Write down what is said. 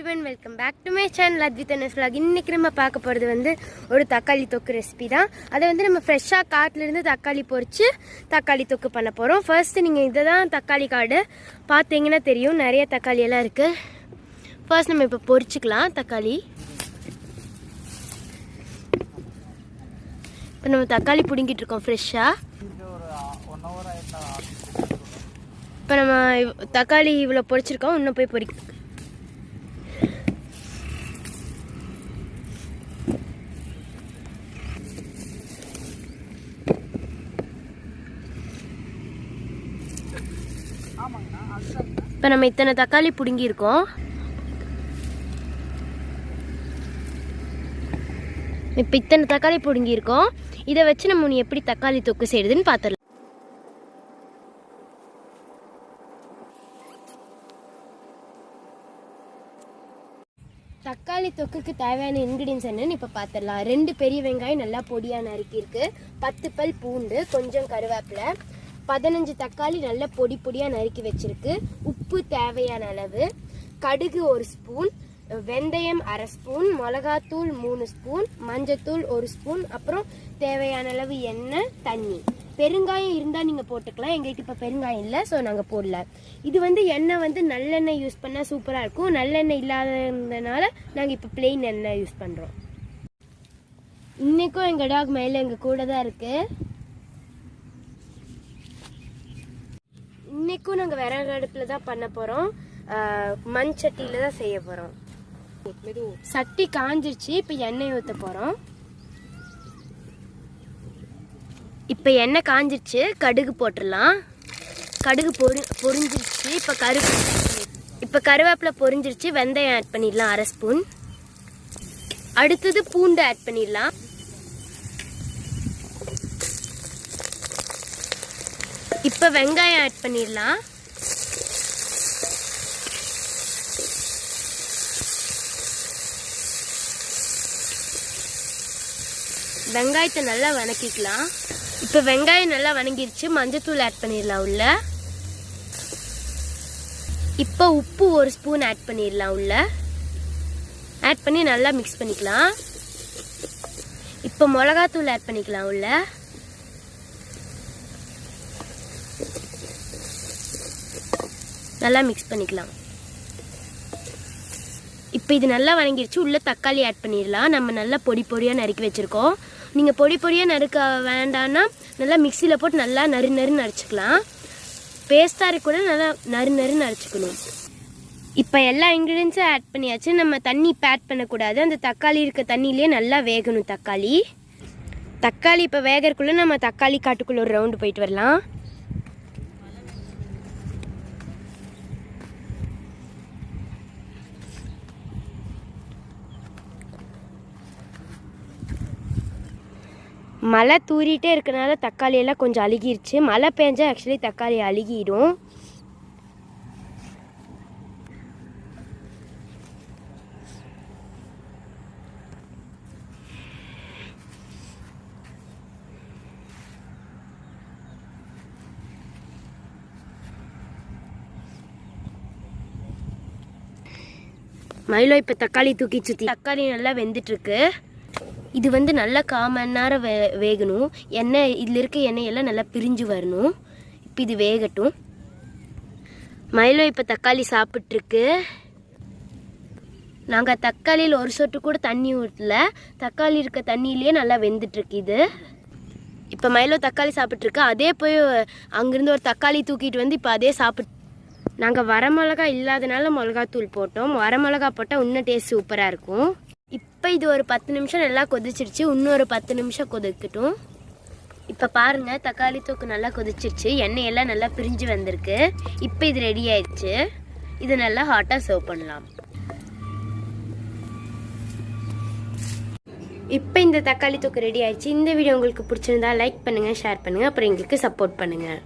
Everyone welcome back to my channel Advith Anas vlog. இன்னைக்கு நம்ம பார்க்க போகிறது வந்து ஒரு தக்காளி தொக்கு ரெசிபி தான். அதை வந்து நம்ம ஃப்ரெஷ்ஷாக காட்டிலேருந்து தக்காளி பொரிச்சு தக்காளி தொக்கு பண்ண போகிறோம் ஃபர்ஸ்ட் நீங்கள் இதை தான் தக்காளி காடு. பார்த்தீங்கன்னா தெரியும் நிறைய தக்காளி எல்லாம் இருக்குது ஃபர்ஸ்ட் நம்ம இப்போ பொரிச்சுக்கலாம் தக்காளி. இப்போ நம்ம தக்காளி பிடுங்கிட்டு இருக்கோம் ஃப்ரெஷ்ஷாக இப்போ நம்ம தக்காளி இவ்வளோ பொரிச்சிருக்கோம் இன்னும் போய் பொரிக்க இப்போ நம்ம இத்தனை தக்காளி பிடுங்கியிருக்கோம். இப்போ இத்தனை தக்காளி பிடுங்கியிருக்கோம். இதை வச்சு நம்ம இனி எப்படி தக்காளி தொக்கு செய்யுதுன்னு பார்த்துடலாம் தக்காளி தொக்குக்கு தேவையான இன்க்ரீடியன்ஸ் என்னன்னு இப்போ பார்த்துடலாம் ரெண்டு பெரிய வெங்காயம் நல்லா பொடியாக நறுக்கியிருக்கு. பத்து பல் பூண்டு கொஞ்சம் கருவேப்பிலை பதினஞ்சு தக்காளி நல்லா பொடி பொடியாக நறுக்கி வச்சிருக்கு. உப்பு தேவையான அளவு. கடுகு ஒரு ஸ்பூன். வெந்தயம் அரை ஸ்பூன். மிளகாத்தூள் மூணு ஸ்பூன். மஞ்சத்தூள் ஒரு ஸ்பூன். அப்புறம் தேவையான அளவு எண்ணெய் தண்ணி. பெருங்காயம் இருந்தால் நீங்கள் போட்டுக்கலாம். எங்கள்கிட்ட இப்போ பெருங்காயம் இல்லை ஸோ நாங்கள் போடல. இது வந்து எண்ணெய் வந்து நல்லெண்ணெய் யூஸ் பண்ணால் சூப்பராக இருக்கும். நல்லெண்ணெய் இல்லாததுனால நாங்கள் இப்போ பிளெயின் எண்ணெய் யூஸ் பண்ணுறோம் இன்றைக்கும் எங்கள் டாக் மேலே எங்கள் கூட தான் இருக்குது இன்றைக்கும் நாங்கள் விறகு அடுப்பில் தான் பண்ண போகிறோம் மண் சட்டியில் தான் செய்ய போகிறோம் சட்டி காஞ்சிருச்சு இப்போ எண்ணெய் ஊற்ற போகிறோம் இப்போ எண்ணெய் காஞ்சிருச்சு கடுகு போட்டுடலாம். கடுகு பொரி பொரிஞ்சிருச்சு இப்போ கரு இப்போ கருவேப்பிலை பொரிஞ்சிருச்சு வெந்தயம் ஆட் பண்ணிடலாம் அரை ஸ்பூன் அடுத்தது பூண்டு ஆட் பண்ணிடலாம். இப்போ வெங்காயம் ஆட் பண்ணிடலாம். வெங்காயத்தை நல்லா வணக்கிக்கலாம். இப்போ வெங்காயம் நல்லா வணங்கிருச்சு மஞ்சத்தூள் ஆட் பண்ணிடலாம் உள்ள. இப்போ உப்பு ஒரு ஸ்பூன் ஆட் பண்ணிடலாம் உள்ள. ஆட் பண்ணி நல்லா மிக்ஸ் பண்ணிக்கலாம். இப்போ மிளகாத்தூள் ஆட் பண்ணிக்கலாம் உள்ள. நல்லா மிக்ஸ் பண்ணிக்கலாம். இப்போ இது நல்லா வணங்கிருச்சு. உள்ளே தக்காளி ஆட் பண்ணிடலாம். நம்ம நல்லா பொடி பொடியாக நறுக்கி வச்சுருக்கோம். நீங்கள் பொடி பொடியாக நறுக்க வேண்டான்னா நல்லா மிக்சியில் போட்டு நல்லா நறு நறுன்னு அரைச்சிக்கலாம் பேஸ்ட்டாக இருக்க கூட நல்லா நறு நறுன்னு அரைச்சிக்கணும் இப்போ எல்லா இன்க்ரீடியன்ஸும் ஆட் பண்ணியாச்சு. நம்ம தண்ணி இப்போ ஆட் பண்ணக்கூடாது. அந்த தக்காளி இருக்க தண்ணியிலே நல்லா வேகணும் தக்காளி. தக்காளி இப்போ வேகறக்குள்ளே நம்ம தக்காளி காட்டுக்குள்ளே ஒரு ரவுண்டு போயிட்டு வரலாம். மழை தூரிகிட்டே இருக்கனால தக்காளி எல்லாம் கொஞ்சம் அழுகிருச்சு. மழை பெஞ்சா ஆக்சுவலி தக்காளி அழுகிடும். மயிலோ இப்போ தக்காளி தூக்கி சுற்றி தக்காளி நல்லா வெந்துட்டுருக்கு. இது வந்து நல்லா கால் மணி நேரம் வே வேகணும். எண்ணெய் இதில் இருக்க எண்ணெயெல்லாம் நல்லா பிரிஞ்சு வரணும். இப்போ இது வேகட்டும். மயிலோ இப்போ தக்காளி சாப்பிட்ருக்கு நாங்கள் தக்காளியில் ஒரு சொட்டு கூட தண்ணி ஊற்றல தக்காளி இருக்க தண்ணியிலேயே நல்லா வெந்துட்டுருக்கு இது. இப்போ மயிலோ தக்காளி சாப்பிட்ருக்கு அதே போய் அங்கேருந்து ஒரு தக்காளி தூக்கிட்டு வந்து இப்போ அதே சாப்பிட் நாங்கள் வரமிளகா இல்லாதனால மிளகாத்தூள் போட்டோம். வரமிளகா போட்டால் இன்னும் டேஸ்ட் சூப்பராக இருக்கும். இப்போ இது ஒரு பத்து நிமிஷம் நல்லா கொதிச்சிருச்சு இன்னொரு பத்து நிமிஷம் கொதிக்கட்டும். இப்போ பாருங்கள் தக்காளி தொக்கு நல்லா கொதிச்சிருச்சு எண்ணெய் எல்லாம் நல்லா பிரிஞ்சு வந்திருக்கு. இப்போ இது ரெடி ஆயிடுச்சு. இது நல்லா ஹாட்டாக சர்வ் பண்ணலாம். இப்போ இந்த தக்காளி தொக்கு ரெடி ஆயிடுச்சு. இந்த வீடியோ உங்களுக்கு பிடிச்சிருந்தா லைக் பண்ணுங்கள் ஷேர் பண்ணுங்கள் அப்புறம் எங்களுக்கு சப்போர்ட் பண்ணுங்கள்